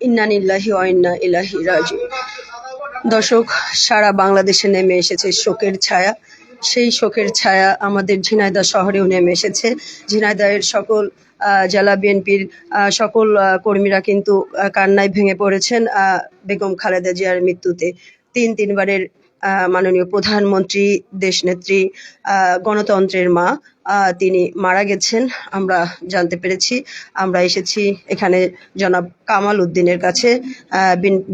ইন্নানিল্লাহি ইন্না ইলাহি রাজি দর্শক, সারা বাংলাদেশে নেমে এসেছে শোকের ছায়া। সেই শোকের ছায়া আমাদের ঝিনাইদহ শহরেও নেমে এসেছে। ঝিনাইদহের সকল জেলা বিএনপির সকল কর্মীরা কিন্তু কান্নায় ভেঙে পড়েছেন। বেগম খালেদা জিয়ার মৃত্যুতে। তিন তিনবারের মাননীয় প্রধানমন্ত্রী, দেশনেত্রী গণতন্ত্রের মা তিনি মারা গেছেন, আমরা জানতে পেরেছি। আমরা এসেছি এখানে জনাব কামাল উদ্দিনের কাছে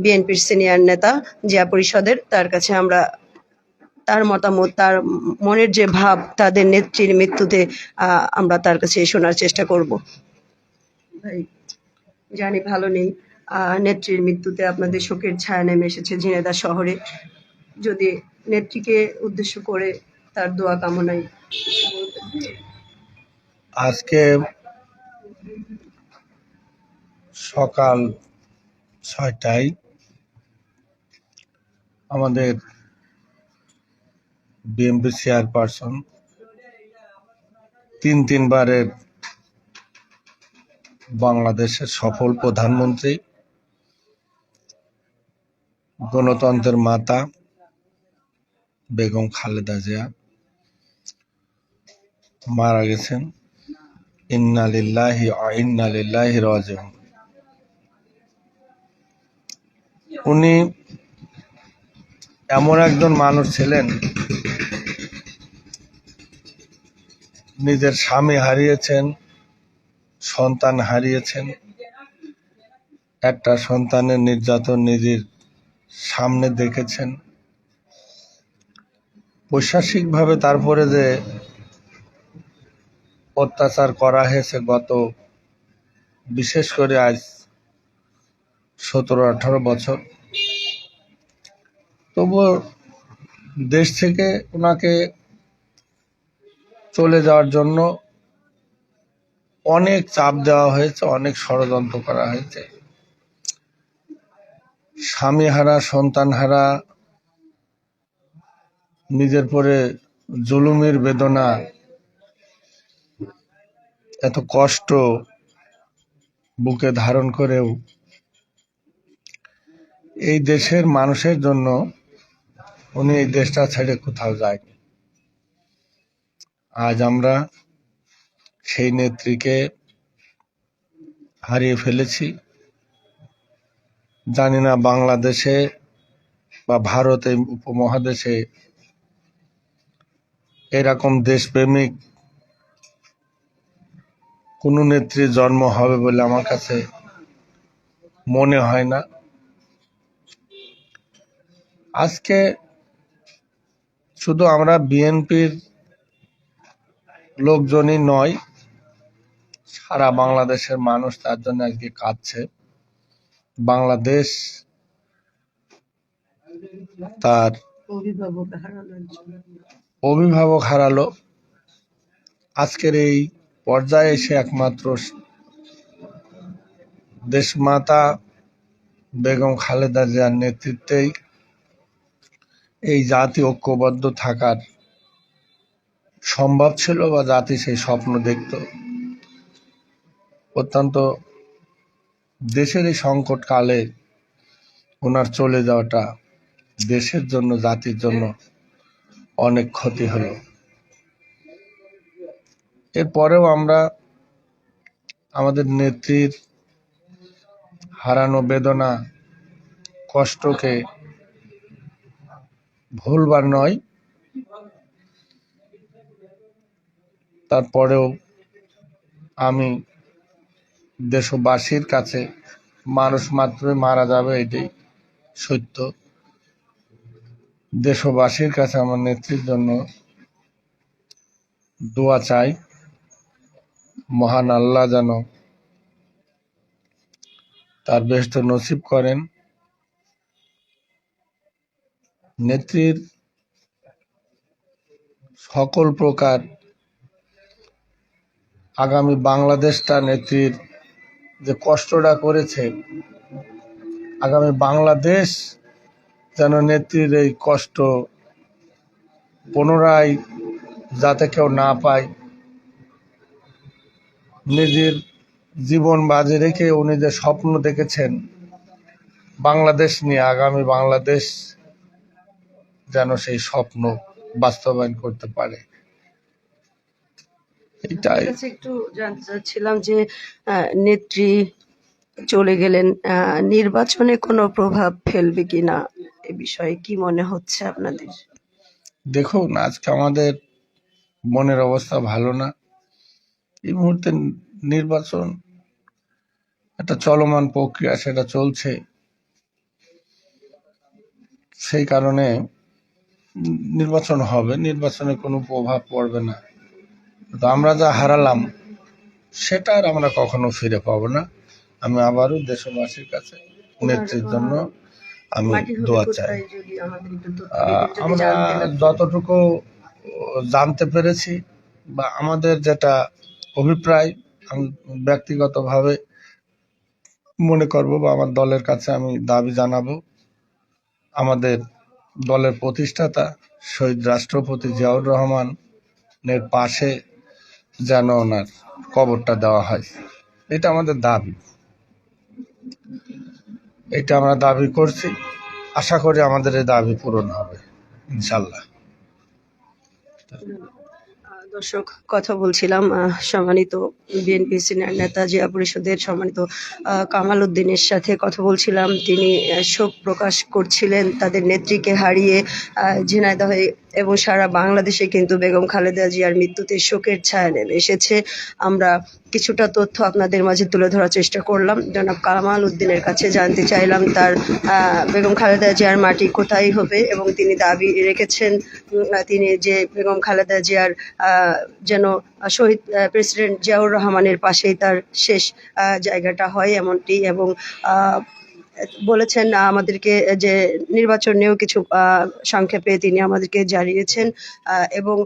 বিএনপির সিনিয়র নেতা জিয়া পরিষদের, তার কাছে আমরা তার মতামত, তার মনের যে ভাব, তাদের নেত্রীর মৃত্যুতে আমরা তার কাছে শোনার চেষ্টা করব। ভাই, জানি ভালো নেই। নেত্রীর মৃত্যুতে আপনাদের শোকের ছায়া নেমে এসেছে ঝিনেদা শহরে। যদি নেত্রীকে উদ্দেশ্য করে তার দোয়া কামনায় আজকে সকাল ছয়টায় আমাদের বিএনপি চেয়ারপারসন তিন তিনবারের বাংলাদেশের সফল প্রধানমন্ত্রী, গণতন্ত্রের মাতা বেগম খালেদা জিয়া মারা গেছেন। ইন্না লিল্লাহি রাজিউন। উনি এমন একজন মানুষ ছিলেন, নিজের স্বামী হারিয়েছেন, সন্তান হারিয়েছেন। একটা সন্তানের নির্যাতন নিজের সামনে দেখেছেন। পৈশাসিকভাবে তারপরে যে অত্যাচার করা হয়েছে গত, বিশেষ করে আজ সতেরো আঠারো বছর, তবুও দেশ থেকে ওনাকে চলে যাওয়ার জন্য অনেক চাপ দেওয়া হয়েছে, অনেক ষড়যন্ত্র করা হয়েছে। স্বামী হারা সন্তান হারা নিজের পরে জুলুমের বেদনা, এত কষ্ট বুকে ধারণ করেও এই দেশের মানুষের জন্য উনি এই দেশটা ছেড়ে কোথাও যায়নি। আজ আমরা সেই নেত্রীকে হারিয়ে ফেলেছি। জানি না বাংলাদেশে বা ভারতে উপমহাদেশে এরকম দেশপ্রেমিক কোনো নেত্রীর জন্ম হবে বলে আমার কাছে মনে হয় না। আজকে শুধু আমরা বিএনপির লোকজনই নয়, সারা বাংলাদেশের মানুষ তার জন্য আজকে কাঁদছে। বাংলাদেশ তার অভিভাবক হারালো। আজকের এই পর্যায়ে এসে একমাত্র দেশমাতা বেগম খালেদা জিয়ার নেতৃত্বেই এই জাতি ঐক্যবদ্ধ থাকার সম্ভব ছিল বা জাতি সেই স্বপ্ন দেখত। অত্যন্ত দেশের এই সংকটকালে ওনার চলে যাওয়াটা দেশের জন্য, জাতির জন্য অনেক ক্ষতি হলো। এরপরেও আমরা আমাদের নেত্রীর হারানো বেদনা, কষ্টকে ভুলবার নয়, তারপরেও আমি দেশবাসীর কাছে মানুষ মাত্রই মারা যাবে, এটাই সত্য। দেশবাসীর কাছে আমার নেত্রীর জন্য দোয়া চাই। মহান আল্লাহ যেন তার বেষ্ট নসিব করেন। নেত্রীর সকল প্রকার আগামী বাংলাদেশটা নেত্রীর যে কষ্টটা করেছে, আগামী বাংলাদেশ যেন নেত্রীর এই কষ্ট পুনরায় যাতে কেউ না পায়। নিজের জীবন বাজে রেখে উনি যে স্বপ্ন দেখেছেন, বাংলাদেশ নিয়ে, আগামী বাংলাদেশ যেন সেই স্বপ্ন বাস্তবায়ন করতে পারে। একটু জানতে চাচ্ছিলাম যে নেত্রী চলে গেলেন নির্বাচনে কোনো প্রভাব ফেলবে কিনা? এ বিষয়ে কি মনে হচ্ছে আপনাদের? দেখুন আজকে আমাদের মনের অবস্থা ভালো না। এই মুহূর্তে নির্বাচন একটা চলমান প্রক্রিয়া সেটা চলছে। সেই কারণে নির্বাচন হবে নির্বাচনে কোনো প্রভাব পড়বে না। তো আমরা যা হারালাম সেটা আর আমরা কখনো ফিরে পাবো না। আমি আবারও দেশবাসীর কাছে নেত্রীর জন্য আমি দোয়া চাই। আমরা যতটুকু জানতে পেরেছি বা আমাদের যেটা অভিপ্রায় আমি ব্যক্তিগতভাবে মনে করব বা আমার দলের কাছে আমি দাবি জানাব আমাদের দলের প্রতিষ্ঠাতা শহীদ রাষ্ট্রপতি জিয়াউর রহমানের পাশে যেন ওনার কবরটা দেওয়া হয় এটা আমাদের দাবি। এটা আমরা দাবি করছি। আশা করি আমাদের এই দাবি পূরণ হবে ইনশাল্লাহ দর্শক, কথা বলছিলাম সম্মানিত বিএনপি সিনিয়র নেতা জিয়া পরিষদের সম্মানিত কামাল উদ্দিনের সাথে কথা বলছিলাম। তিনি শোক প্রকাশ করছিলেন, তাদের নেত্রীকে হারিয়ে ঝিনাইদহে এবং সারা বাংলাদেশে কিন্তু বেগম খালেদা জিয়ার মৃত্যুতে শোকের ছায়া নেমে এসেছে। আমরা কিছুটা তথ্য আপনাদের মাঝে তুলে ধরার চেষ্টা করলাম। জনাব কামাল উদ্দিনের কাছে জানতে চাইলাম তার বেগম খালেদা জিয়ার মাটি কোথায় হবে এবং তিনি দাবি রেখেছেন তিনি যে বেগম খালেদা জিয়ার যেন শহীদ প্রেসিডেন্ট জিয়াউর রহমানের পাশেই তার শেষ জায়গাটা হয় এমনটি এবং বলেছেন আমাদেরকে যে নির্বাচন নিয়েও কিছু সংক্ষেপে তিনি আমাদেরকে জানিয়েছেন এবং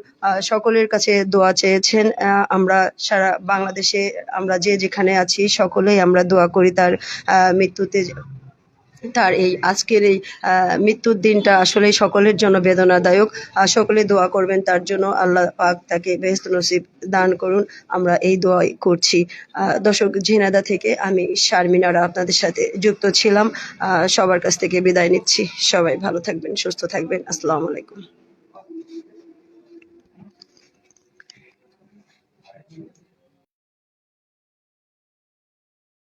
সকলের কাছে দোয়া চেয়েছেন আমরা সারা বাংলাদেশে আমরা যে যেখানে আছি সকলেই আমরা দোয়া করি তার মৃত্যুতে তার এই আজকের এই মৃত্যুর দিনটা আসলে সকলের জন্য বেদনাদায়ক। সকলে দোয়া করবেন তার জন্য। আল্লাহ পাক তাকে বেহস্ত নসিব দান করুন। আমরা এই দোয়াই করছি। দর্শক ঝিনাদা থেকে আমি শারমিনারা আপনাদের সাথে যুক্ত ছিলাম। সবার কাছ থেকে বিদায় নিচ্ছি। সবাই ভালো থাকবেন, সুস্থ থাকবেন। আসসালামু আলাইকুম।